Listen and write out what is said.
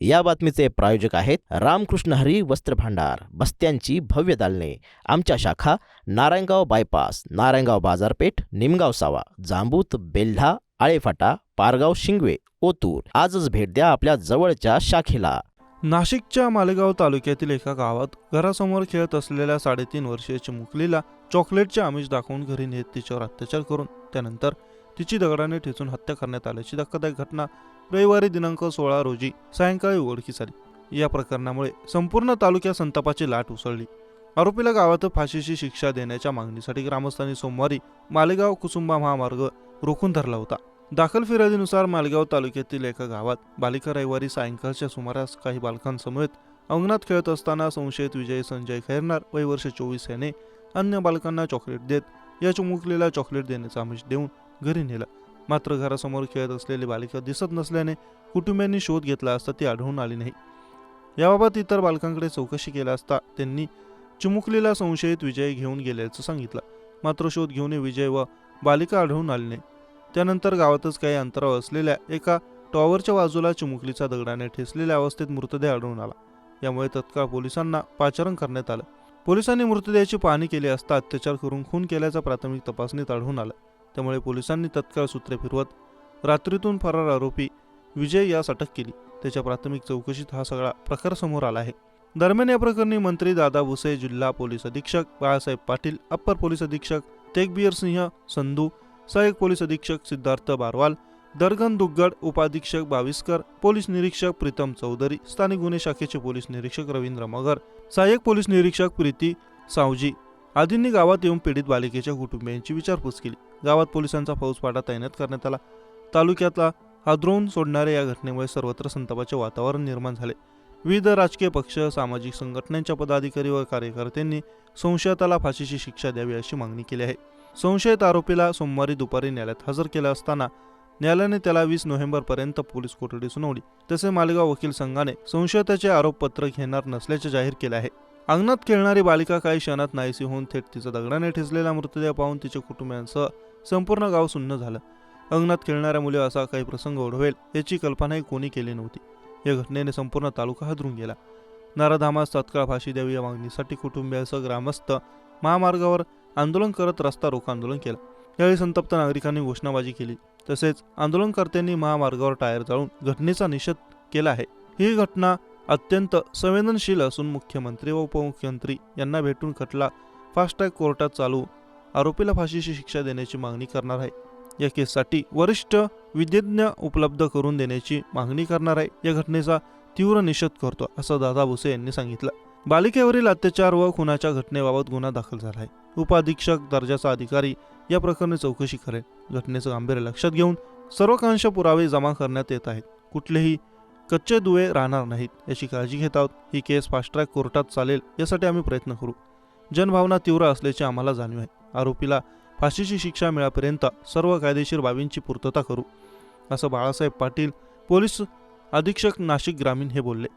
या बातमीचे प्रायोजक आहेत रामकृष्ण हरी वस्त्र भांडार बस्त्यांची भव्य दालने. आमच्या शाखा नारायणगाव बायपास नारायणगाव बाजारपेठ निमगाव सावा जांबूत बेल्हा आळेफाटा पारगाव शिंगवे ओतूर. आजच भेट द्या आपल्या जवळच्या शाखेला. नाशिकच्या मालेगाव तालुक्यातील एका गावात घरासमोर खेळत असलेल्या साडेतीन वर्षीय चिमुकलीला चॉकलेटचे आमिष दाखवून घरी नेत तिच्यावर अत्याचार करून त्यानंतर तिची दगडाने ठेचून हत्या करण्यात आल्याची धक्कादायक घटना रविवारी दिनांक सोळा रोजी सायंकाळी उघडकीस आली. या प्रकरणामुळे संपूर्ण तालुक्यात संतापाची लाट उसळली. आरोपीला गावात फाशीची शिक्षा देण्याच्या मागणीसाठी ग्रामस्थांनी सोमवारी मालेगाव कुसुंबा महामार्ग रोखून धरला होता. दाखल फिर्यादीनुसार मालेगाव तालुक्यातील एका गावात बालिका रविवारी सायंकाळच्या सुमारास काही बालकांसमवेत अंगणात खेळत असताना संशयित विजय संजय खैरनार वय वर्ष चोवीस याने अन्य बालकांना चॉकलेट देत या चुमुकलेला चॉकलेट देण्याचा आमिष देऊन घरी नेलं. मात्र घरासमोर खेळत असलेली बालिका दिसत नसल्याने कुटुंबियांनी शोध घेतला असता ती आढळून आली नाही. याबाबत इतर बालकांकडे चौकशी केला असता त्यांनी चिमुकलीला संशयित विजय घेऊन गेल्याचं सांगितलं. मात्र शोध घेऊन विजय व बालिका आढळून आली नाही. त्यानंतर गावातच काही अंतरावर असलेल्या एका टॉवरच्या बाजूला चिमुकलीचा दगडाने ठेसलेल्या अवस्थेत मृतदेह आढळून आला. यामुळे तत्काळ पोलिसांना पाचारण करण्यात आलं. पोलिसांनी मृतदेहाची पाहणी केली असता अत्याचार करून खून केल्याचा प्राथमिक तपासणीत आढळून आला. त्यामुळे पोलिसांनी तत्काळ सूत्रे फिरवत रात्रीतून फरार आरोपी विजय यास अटक केली. त्याच्या प्राथमिक चौकशीत हा सगळा प्रकार समोर आला आहे. दरम्यान या प्रकरणी मंत्री दादा भुसे जिल्हा पोलीस अधीक्षक बाळासाहेब पाटील अप्पर पोलीस अधीक्षक तेगबीर सिंह संधू सहाय्यक पोलीस अधीक्षक सिद्धार्थ बारवाल दरगन दुग्गड उपाधीक्षक बाविस्कर पोलीस निरीक्षक प्रीतम चौधरी स्थानिक गुन्हे शाखेचे पोलीस निरीक्षक रवींद्र मगर सहाय्यक पोलीस निरीक्षक प्रीती सावजी आदींनी गावात येऊन पीडित बालिकेच्या कुटुंबियांची विचारपूस केली. गावात पोलिसांचा फौजफाटा तैनात करण्यात आला. तालुक्यातला हादरवून सोडणाऱ्या या घटनेमुळे सर्वत्र संतापाचे वातावरण निर्माण झाले. विविध राजकीय पक्ष सामाजिक संघटनांच्या पदाधिकारी व कार्यकर्त्यांनी संशयिताला फाशीची शिक्षा द्यावी अशी मागणी केली आहे. संशयित आरोपीला सोमवारी दुपारी न्यायालयात हजर केला असताना न्यायालयाने त्याला वीस नोव्हेंबरपर्यंत पोलीस कोठडी सुनावली. तसे मालेगाव वकील संघाने संशयिताचे आरोपपत्र घेणार नसल्याचे जाहीर केले आहे. अंगणात खेळणारी बालिका काही क्षणात नाहीसी होऊन थेट तिचा दगडाने ठेचलेला मृतदेह पाहून तिच्या कुटुंबियांसह संपूर्ण गाव सुन्न झालं. अंगणात खेळणाऱ्या मुली असा काही प्रसंग ओढवेल याची कल्पनाही कोणी केली नव्हती. या घटनेने संपूर्ण तालुका हादरून गेला. नाराधामास तात्काळ फाशी द्यावी या मागणीसाठी कुटुंबियांसह ग्रामस्थ महामार्गावर आंदोलन करत रस्ता रोको आंदोलन केलं. यावेळी संतप्त नागरिकांनी घोषणाबाजी केली. तसेच आंदोलनकर्त्यांनी महामार्गावर टायर जाळून घटनेचा निषेध केला आहे. ही घटना अत्यंत संवेदनशील असून मुख्यमंत्री व उपमुख्यमंत्री यांना भेटून खटला फास्टॅग कोर्टात चालू आरोपीला फाशीची शिक्षा देण्याची मागणी करणार आहे. या केससाठी वरिष्ठ विधिज्ञ उपलब्ध करून देण्याची मागणी करणार आहे. या घटनेचा तीव्र निषेध करतो असं दादा भुसे यांनी सांगितलं. बालिकेवरील अत्याचार व खुनाच्या घटनेबाबत गुन्हा दाखल झाला आहे. उपाधीक्षक दर्जाचा अधिकारी या प्रकरणी चौकशी करेल. घटनेचं गांभीर्य लक्षात घेऊन सर्वकांश पुरावे जमा करण्यात येत आहेत. कुठलेही कच्चे दुवे राहणार नाहीत याची काळजी घेत आहोत. ही केस फास्ट ट्रॅक कोर्टात चालेल यासाठी आम्ही प्रयत्न करू. जनभावना तीव्र असल्याची आम्हाला जाणीव आहे. आरोपीला फाशीची शिक्षा मिळापर्यंत सर्व कायदेशीर बाबींची पूर्तता करू असं बाळासाहेब पाटील पोलीस अधीक्षक नाशिक ग्रामीण हे बोलले.